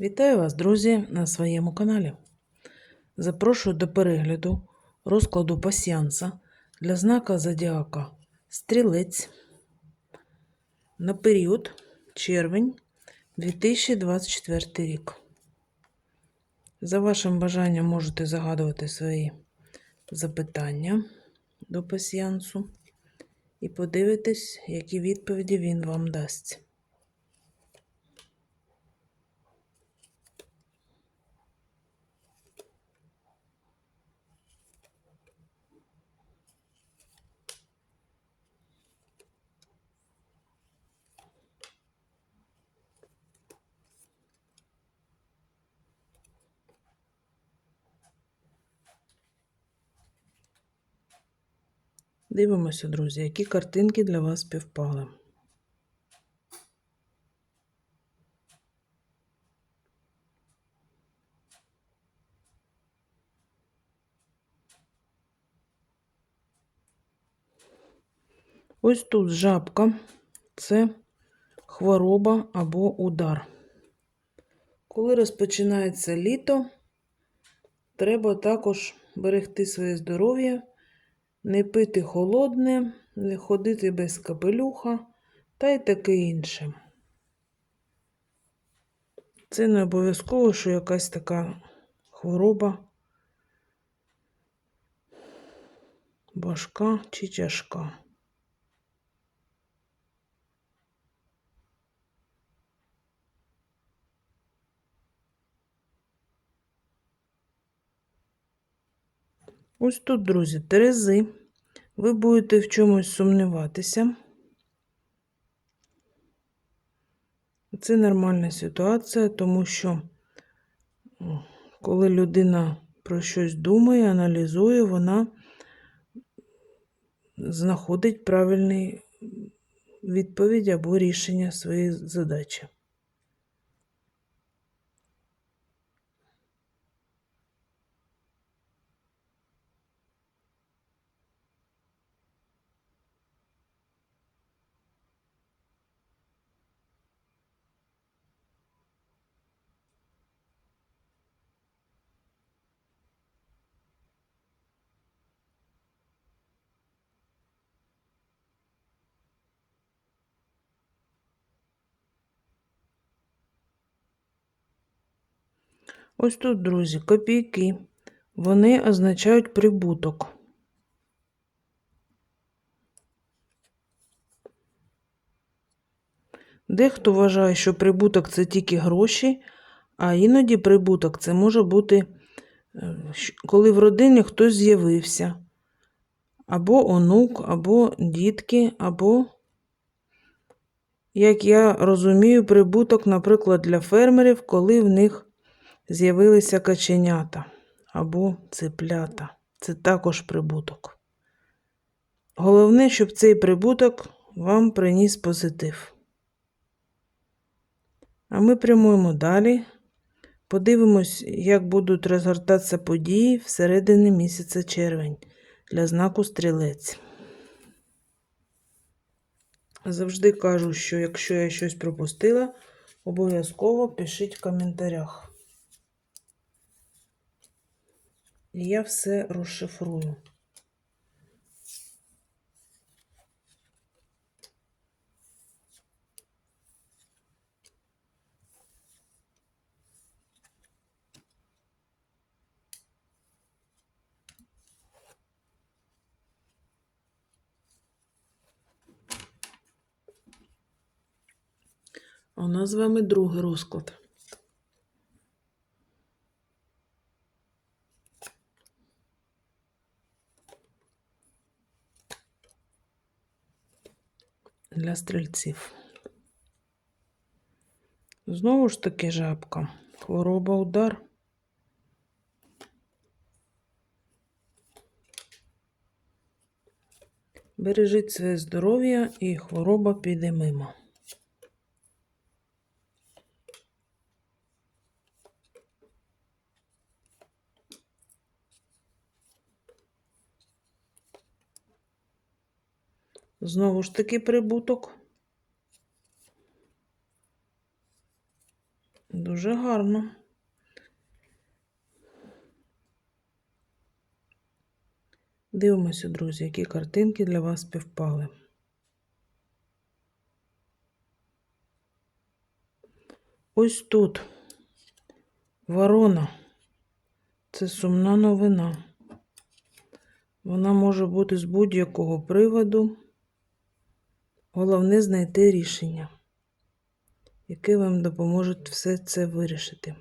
Вітаю вас, друзі, на своєму каналі. Запрошую до перегляду розкладу пасіанса для знака Зодіака Стрілець на період червень 2024 рік. За вашим бажанням можете загадувати свої запитання до пасіансу і подивитись, які відповіді він вам дасть. Дивимося, друзі, які картинки для вас співпали. Ось тут жабка це хвороба або удар. Коли розпочинається літо, треба також берегти своє здоров'я не пити холодне, не ходити без капелюха та й таке інше. Це не обов'язково, що якась така хвороба важка чи тяжка. Ось тут, друзі, Терези. Ви будете в чомусь сумніватися. Це нормальна ситуація, тому що коли людина про щось думає, аналізує, вона знаходить правильний відповідь або рішення своєї задачі. Ось тут, друзі, копійки. Вони означають прибуток. Дехто вважає, що прибуток це тільки гроші, а іноді прибуток це може бути, е, коли в родині хтось з'явився. Або онук, або дітки, або, як я розумію, прибуток, наприклад, для фермерів, коли в них з'явилися каченята або цеплята. Це також прибуток. Головне, щоб цей прибуток вам приніс позитив. А ми прямуємо далі. Подивимось, як будуть розгортатися події всередині місяця червень для знаку стрілець. Завжди кажу, що якщо я щось пропустила, обов'язково пишіть в коментарях. І я все розшифрую. У нас з вами другий розклад. Для стрільців. Знову ж таки жабка. Хвороба удар. Бережіть своє здоров'я і хвороба піде мимо. Знову ж таки прибуток. Дуже гарно. Дивимося, друзі, які картинки для вас співпали. Ось тут ворона. Це сумна новина. Вона може бути з будь-якого приводу. Головне знайти рішення, яке вам допоможе все це вирішити.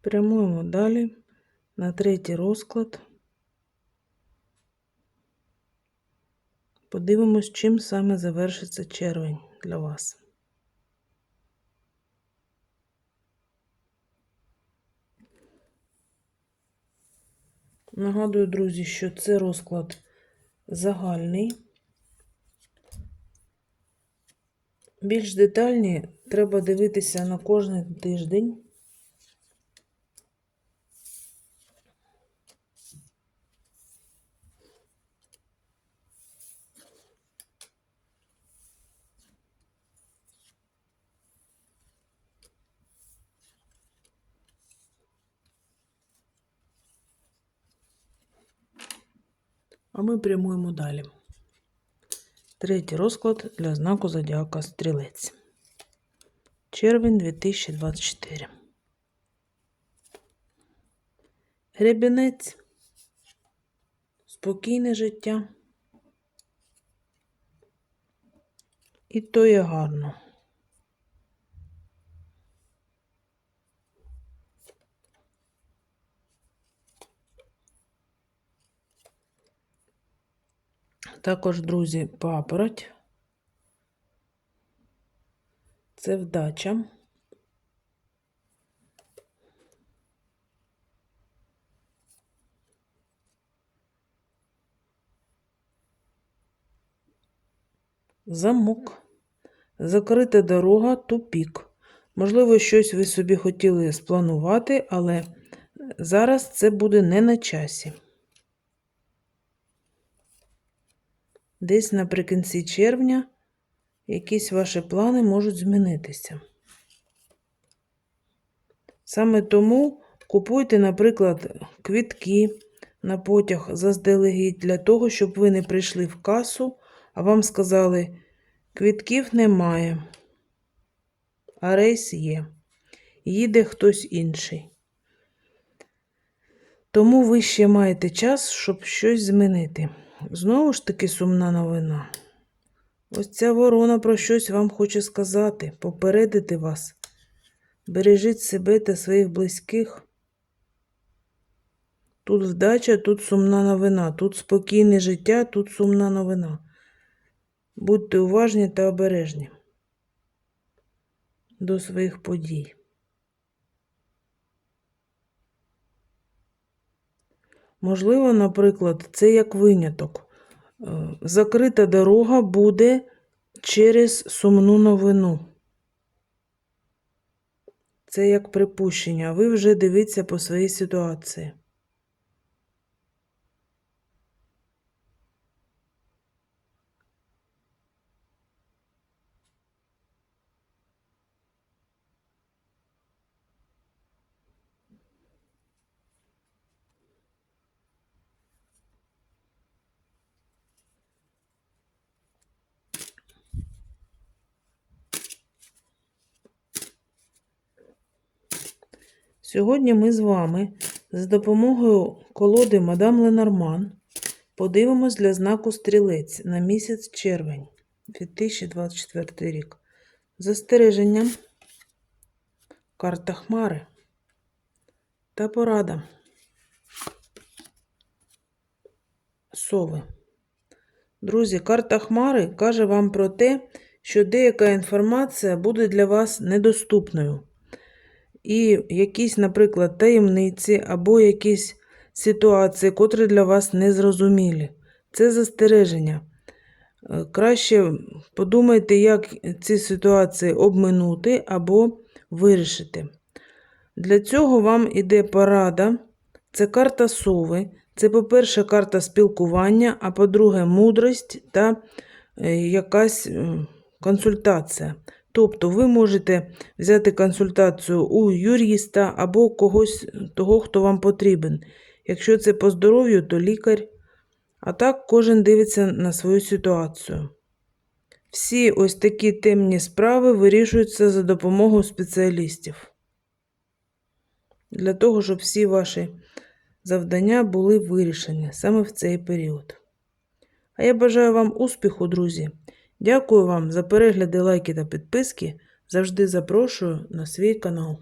Прямуємо далі на третій розклад. Подивимось, чим саме завершиться червень для вас. Нагадую, друзі, що це розклад загальний. Більш детальні треба дивитися на кожен тиждень. А ми прямуємо далі. Третій розклад для знаку Зодіака Стрілець. Червень 2024. Гребінець. Спокійне життя. І то є гарно. Також, друзі, папороть. Це вдача. Замок. Закрита дорога, тупік. Можливо, щось ви собі хотіли спланувати, але зараз це буде не на часі. Десь наприкінці червня якісь ваші плани можуть змінитися. Саме тому купуйте, наприклад, квітки на потяг заздалегідь для того, щоб ви не прийшли в касу, а вам сказали, квітків немає, а рейс є. Їде хтось інший. Тому ви ще маєте час, щоб щось змінити. Знову ж таки сумна новина. Ось ця ворона про щось вам хоче сказати, попередити вас. Бережіть себе та своїх близьких. Тут вдача, тут сумна новина, тут спокійне життя, тут сумна новина. Будьте уважні та обережні до своїх подій. Можливо, наприклад, це як виняток. Е, Закрита дорога буде через сумну новину. Це як припущення. Ви вже дивіться по своїй ситуації. Сьогодні ми з вами з допомогою колоди Мадам Ленорман подивимось для знаку стрілець на місяць червень 2024 рік. Застереженням карта Хмари. та порада. Сови. Друзі, карта Хмари каже вам про те, що деяка інформація буде для вас недоступною. І якісь, наприклад, таємниці або якісь ситуації, котрі для вас незрозумілі. Це застереження. Е, Краще подумайте, як ці ситуації обминути або вирішити. Для цього вам іде порада. Це карта сови. Це, по-перше, карта спілкування, а по-друге, мудрість та е, якась консультація. Тобто ви можете взяти консультацію у юриста або когось того, хто вам потрібен. Якщо це по здоров'ю, то лікар. А так кожен дивиться на свою ситуацію. Всі ось такі темні справи вирішуються за допомогою спеціалістів. Для того, щоб всі ваші завдання були вирішені саме в цей період. А я бажаю вам успіху, друзі. Дякую вам за перегляди, лайки та підписки. Завжди запрошую на свій канал.